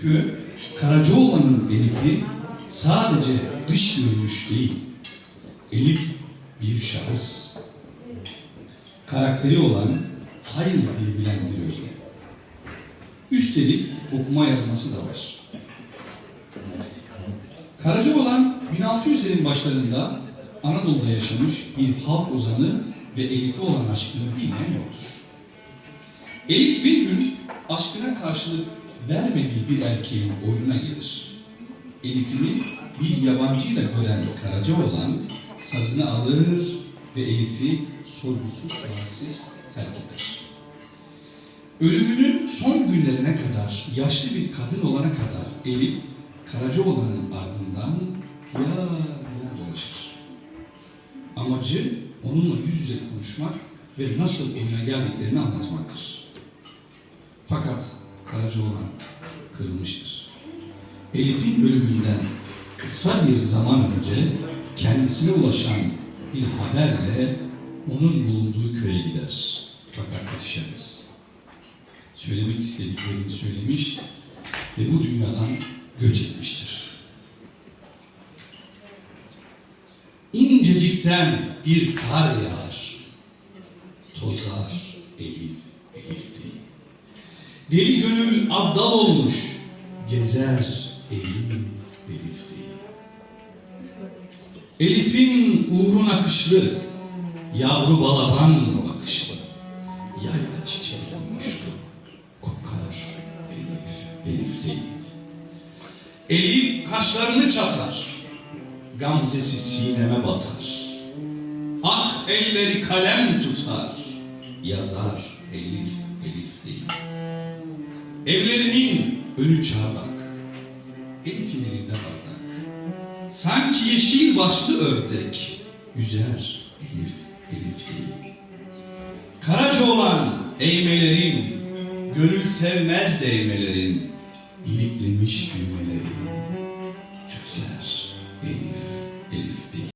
Çünkü Karacaoğlan'ın Elif'i sadece dış görünüş değil. Elif bir şahıs. Karakteri olan hayır diyebilen bir özne. Üstelik okuma yazması da var. Karacaoğlan 1600'lerin başlarında Anadolu'da yaşamış bir halk ozanı ve Elif'e olan aşkını bilmeyen yoktur. Elif bir gün aşkına karşılık vermediği bir erkeğin oyununa gelir. Elif'ini bir yabancıyla gören Karacaoğlan sazını alır ve Elif'i sorgusuz sualsiz terk eder. Ölümünün son günlerine kadar, yaşlı bir kadın olana kadar Elif, Karacaoğlan'ın ardından yar yar dolaşır. Amacı onunla yüz yüze konuşmak ve nasıl oyuna geldiklerini anlatmaktır. Fakat Karacaoğlan kırılmıştır. Elif'in ölümünden kısa bir zaman önce kendisine ulaşan bir haberle onun bulunduğu köye gider. Fakat yetişemez. Söylemek istediklerini söylemiş ve bu dünyadan göç etmiştir. İncecikten bir kar yağar. Tozar Elif, Elif değil. Deli gönül abdal olmuş. Gezer Elif, Elif değil. Elif'in uğrun akışlı, yavru balaban bakışlı, yayla çiçeği olmuştu, kokar Elif, Elif değil. Elif kaşlarını çatar, gamzesi sineme batar. Ak elleri kalem tutar, yazar Elif, Elif değil. Evlerinin önü çardak, Elif'in elinde bardak. Sanki yeşil başlı ördek, yüzer Elif, Elif değil. Karaca olan eğmelerin, gönül sevmez değmelerin, iliklemiş düğmelerin,